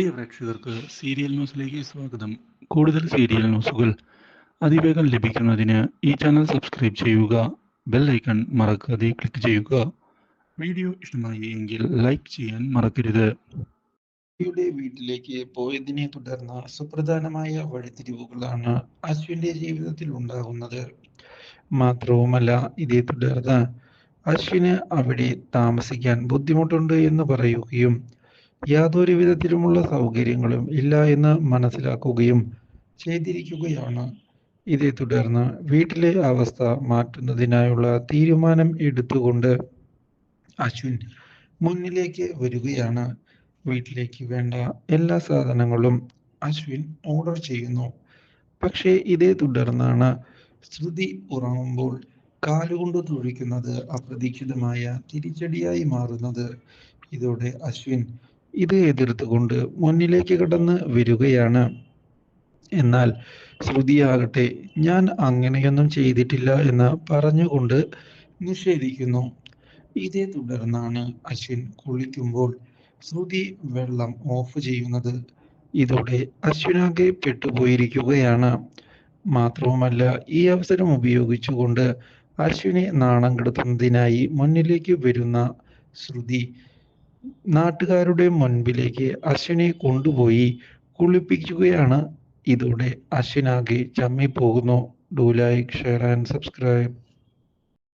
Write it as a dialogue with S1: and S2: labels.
S1: പ്രിയ പ്രേക്ഷകർക്ക് സീരിയൽ ന്യൂസിലേക്ക് സ്വാഗതം. കൂടുതൽ സീരിയൽ ന്യൂസുകൾ അതിവേഗം ലഭിക്കുന്നതിന് ഈ ചാനൽ സബ്സ്ക്രൈബ് ചെയ്യുക ബെൽ ഐക്കൺ മറക്കാതെ ക്ലിക്ക് ചെയ്യുക. വീഡിയോ ഇഷ്ടമായി എങ്കിൽ ലൈക്ക് ചെയ്യാൻ മറക്കരുത്.
S2: യുടെ വീട്ടിലേക്ക് പോയതിനെ തുടർന്ന് സുപ്രധാനമായ വഴിത്തിരിവുകളാണ് അശ്വിന്റെ ജീവിതത്തിൽ ഉണ്ടാകുന്നത്. മാത്രവുമല്ല ഇതേ തുടർന്ന് അശ്വിന് അവിടെ താമസിക്കാൻ ബുദ്ധിമുട്ടുണ്ട് എന്ന് പറയുകയും യാതൊരു വിധത്തിലുമുള്ള സൗകര്യങ്ങളും ഇല്ല എന്ന് മനസ്സിലാക്കുകയും ചെയ്തിരിക്കുകയാണ്. ഇതേ തുടർന്ന് വീട്ടിലെ അവസ്ഥ മാറ്റുന്നതിനായുള്ള തീരുമാനം എടുത്തുകൊണ്ട് അശ്വിൻ മുന്നിലേക്ക് വരികയാണ്. വീട്ടിലേക്ക് വേണ്ട എല്ലാ സാധനങ്ങളും അശ്വിൻ ഓർഡർ ചെയ്യുന്നു. പക്ഷേ ഇതേ തുടർന്നാണ് ശ്രുതി ഉറങ്ങുമ്പോൾ കാലുകൊണ്ട് തുഴിക്കുന്നത് അപ്രതീക്ഷിതമായ തിരിച്ചടിയായി മാറുന്നത്. ഇതോടെ അശ്വിൻ ഇത് എതിർത്തുകൊണ്ട് മുന്നിലേക്ക് കടന്ന് വരികയാണ്. എന്നാൽ ശ്രുതിയാകട്ടെ ഞാൻ അങ്ങനെയൊന്നും ചെയ്തിട്ടില്ല എന്ന് പറഞ്ഞുകൊണ്ട് നിഷേധിക്കുന്നു. ഇതേ തുടർന്നാണ് അശ്വിൻ കുളിക്കുമ്പോൾ ശ്രുതി വെള്ളം ഓഫ് ചെയ്യുന്നത്. ഇതോടെ അശ്വിനാകെ പെട്ടുപോയിരിക്കുകയാണ്. മാത്രവുമല്ല ഈ അവസരം ഉപയോഗിച്ചുകൊണ്ട് അശ്വിനെ നാണം കെടുത്തുന്നതിനായി മുന്നിലേക്ക് വരുന്ന ശ്രുതി നാട്ടുകാരുടെ മുൻപിലേക്ക് അശ്വിനെ കൊണ്ടുപോയി കുളിപ്പിക്കുകയാണ്. ഇതോടെ അശ്വിനാകെ ചമ്മിപ്പോകുന്നു. Do like share and subscribe